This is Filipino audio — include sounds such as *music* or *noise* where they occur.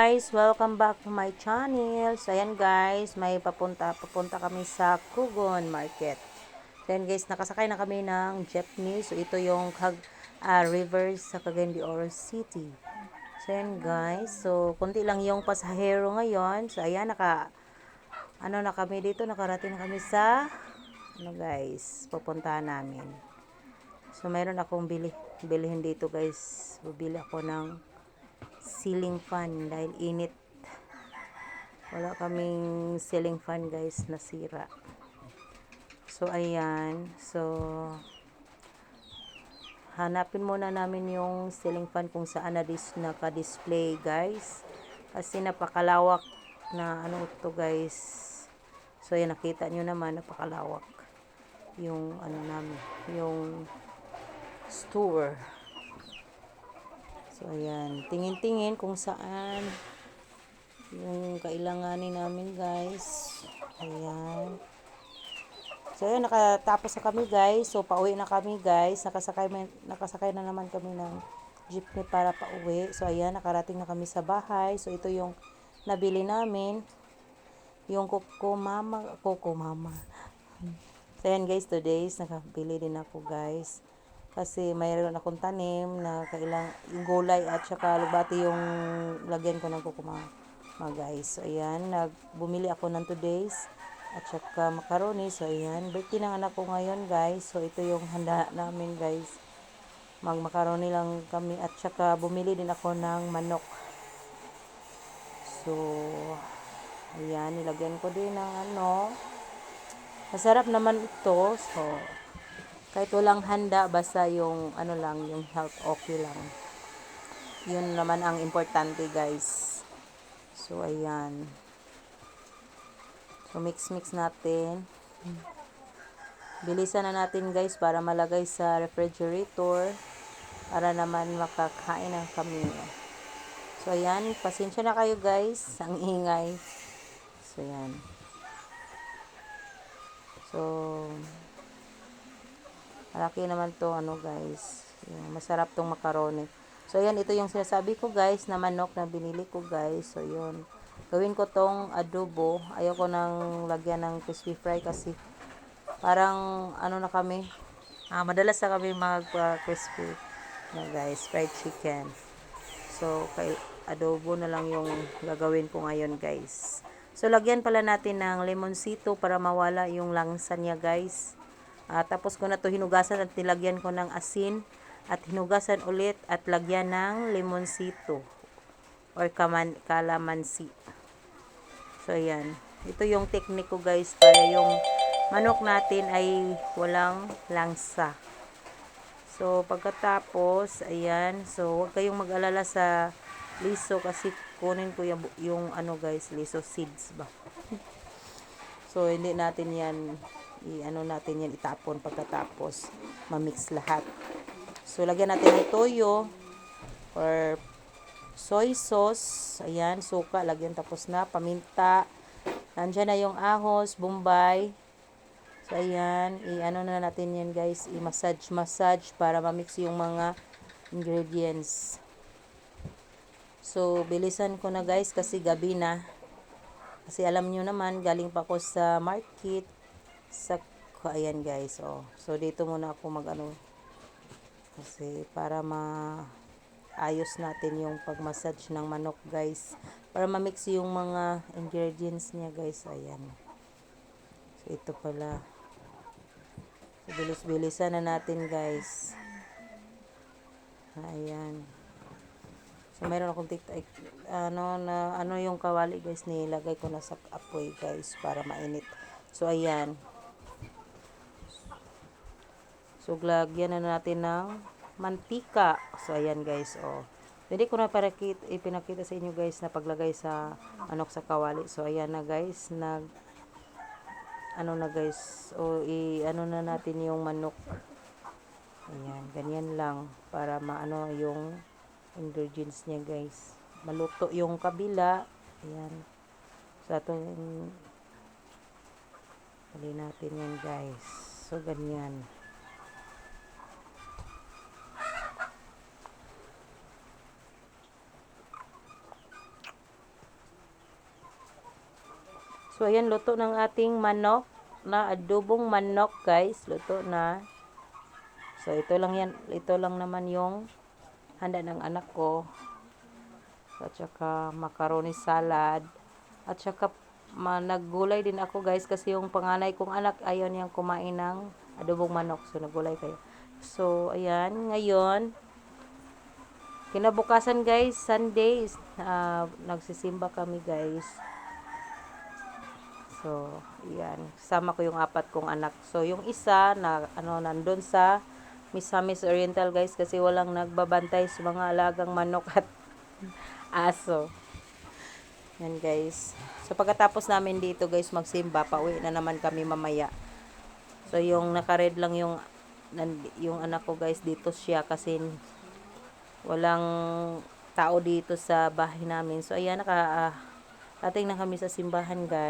Guys, welcome back to my channel. So, ayan guys, may papunta, papunta kami sa Kugon Market. Then guys, nakasakay na kami ng jeepney. So, ito yung Kag, ah, Rivers sa Cagayan de Oro City. So, ayan guys. So, kunti lang yung pasahero ngayon. So, ayan, naka, ano na kami dito, nakarating na kami sa, ano guys, pupuntahan namin. So, mayroon akong bili, bilihin dito guys. Bibili ako ng ceiling fan dahil init. Wala kaming ceiling fan guys, nasira. So, ayan. So, hanapin muna namin yung ceiling fan kung saan na dis naka-display guys. Kasi napakalawak na ano to guys. So, ayan, nakita nyo naman, napakalawak yung ano namin, yung store. So, ayan. Tingin-tingin kung saan yung kailanganin namin, guys. Ayan. So, ayan. Nakatapos na kami, guys. So, pauwi na kami, guys. Nakasakay, nakasakay na naman kami ng jeepney para pauwi. So, ayan. Nakarating na kami sa bahay. So, ito yung nabili namin. Yung Coco Mama. Coco Mama. So, ayan, guys. Today's nakabili din ako, guys kasi mayroon akong tanim na kailang yung gulay at saka lubati yung lagyan ko ng kukuma mga guys. So, ayan, nagbumili ako ng today's at saka macaroni. So, ayan, birthday ng anak ko ngayon guys. So, ito yung handa namin guys. Mag macaroni lang kami at saka bumili din ako ng manok. So, ayan, nilagyan ko din ng ano. Masarap naman ito. So, kahit walang handa basta yung ano lang yung health okay lang. Yun naman ang importante guys. So ayan. So mix mix natin. Bilisan na natin guys para malagay sa refrigerator para naman makakain ng kami so ayan. Pasensya na kayo guys. Ang ingay. So ayan. So Malaki naman to ano guys. Masarap tong macaroni. So ayan, ito yung sinasabi ko guys na manok na binili ko guys. So yun. Gawin ko tong adobo. Ayoko nang lagyan ng crispy fry kasi parang ano na kami. Ah, madalas na kami mag uh, crispy na guys, fried chicken. So kay adobo na lang yung gagawin ko ngayon guys. So lagyan pala natin ng lemonsito para mawala yung langsa niya guys. Uh, tapos ko na to hinugasan at nilagyan ko ng asin at hinugasan ulit at lagyan ng limonsito or kaman, kalamansi. So, ayan. Ito yung technique ko guys para yung manok natin ay walang langsa. So, pagkatapos, ayan. So, huwag kayong mag-alala sa liso kasi kunin ko yung, yung ano guys, liso seeds ba. *laughs* so, hindi natin yan i-ano natin yan itapon pagkatapos ma-mix lahat. So lagyan natin ng toyo or soy sauce, ayan, suka, lagyan tapos na, paminta. Nandiyan na yung ahos, bombay. So ayan, i-ano na natin yan guys, i-massage massage para ma-mix yung mga ingredients. So bilisan ko na guys kasi gabi na. Kasi alam nyo naman, galing pa ako sa market sa ayan guys oh. So dito muna ako mag ano kasi para ma ayos natin yung pag-massage ng manok guys. Para ma-mix yung mga ingredients niya guys ayan. So ito pala. So bilis-bilisan na natin guys. Ayan. So mayroon akong tiktok ano na ano yung kawali guys nilagay ko na sa apoy guys para mainit. So ayan So, lagyan na natin ng mantika. So, ayan guys, oh. Hindi ko na parakit, ipinakita sa inyo guys na paglagay sa anok sa kawali. So, ayan na guys, nag ano na guys, o i ano na natin yung manok. Ayan, ganyan lang para maano yung ingredients niya guys. Maluto yung kabila. Ayan. Sa so, itong Dali natin yan guys. So, ganyan. So, ayan, luto ng ating manok na adobong manok, guys. Luto na. So, ito lang yan. Ito lang naman yung handa ng anak ko. At saka macaroni salad. At saka naggulay din ako, guys. Kasi yung panganay kong anak, ayaw niyang kumain ng adobong manok. So, naggulay kayo. So, ayan. Ngayon, kinabukasan, guys, Sunday, ah, nagsisimba kami, guys. So, yan. Sama ko yung apat kong anak. So, yung isa, na, ano, nandun sa Misamis Oriental, guys, kasi walang nagbabantay sa mga alagang manok at *laughs* aso. Yan, guys. So, pagkatapos namin dito, guys, magsimba, pauwi na naman kami mamaya. So, yung nakared lang yung, yung anak ko, guys, dito siya kasi walang tao dito sa bahay namin. So, ayan, naka, ah, ating na kami sa simbahan, guys.